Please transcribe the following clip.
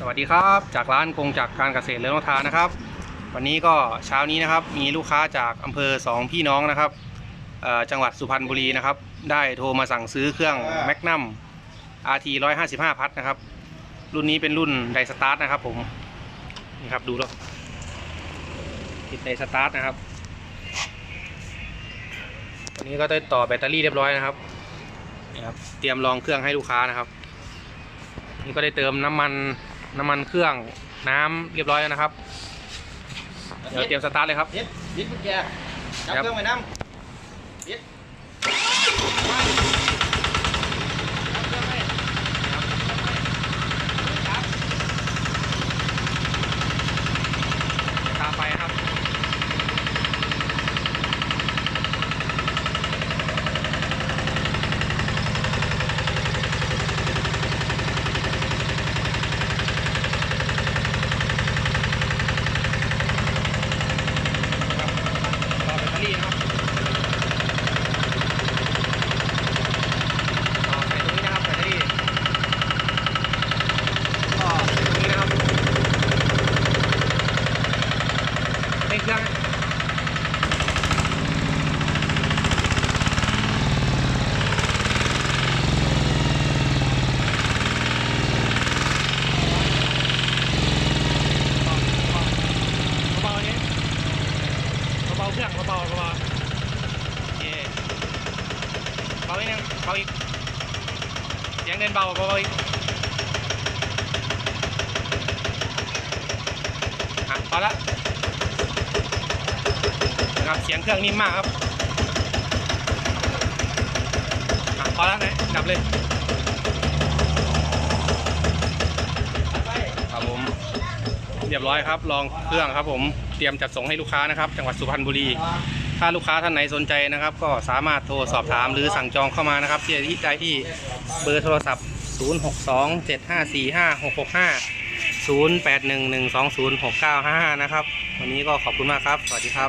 สวัสดีครับจากร้านกงจากการเกษตรเรือนทานะครับ วันนี้ก็เช้านี้นะครับมีลูกค้าจากอำเภอสองพี่น้องนะครับจังหวัดสุพรรณบุรีนะครับ ได้โทรมาสั่งซื้อเครื่องแมกนัม RT 155 พัทนะครับ รุ่นนี้เป็นรุ่นไดสตาร์ทนะครับผมนี่ครับดูแล้วติดไดสตาร์ทนะครับวันนี้ก็ได้ต่อแบตเตอรี่เรียบร้อยนะครับนี่ครับเตรียมลองเครื่องให้ลูกค้านะครับนี่ก็ได้เติมน้ำมัน น้ำมันเครื่องน้ำเรียบร้อยแล้วนะครับ เดี๋ยวเตรียมสตาร์ทเลยครับยิดยิดกุญแจจับครับเครื่องไว้น้ำยิด ตามไปครับ ต่อแบตเตอรี่นะครับต่อใส่ตรงนี้นะครับแบตเตอรี่ก็ใส่ตรงนี้นะครับ เร่งเครื่องเบาๆนี้เบ นึงเสียงเดินเบาเบาๆอีกอะครับเสียงเครื่องนิ่มมากครับอพอละไหนดับเลยครับผมเรียบร้อยครับ ลองเครื่องครับ ผมเตรียมจัดส่งให้ลูกค้านะครับ จังหวัดสุพรรณบุรี ถ้าลูกค้าท่านไหนสนใจนะครับ ก็สามารถโทรสอบถามหรือสั่งจองเข้ามานะครับ ที่ที่ได้ที่เบอร์โทรศัพท์ 062 7545 665 0811206955 นะครับ วันนี้ก็ขอบคุณมากครับ สวัสดีครับ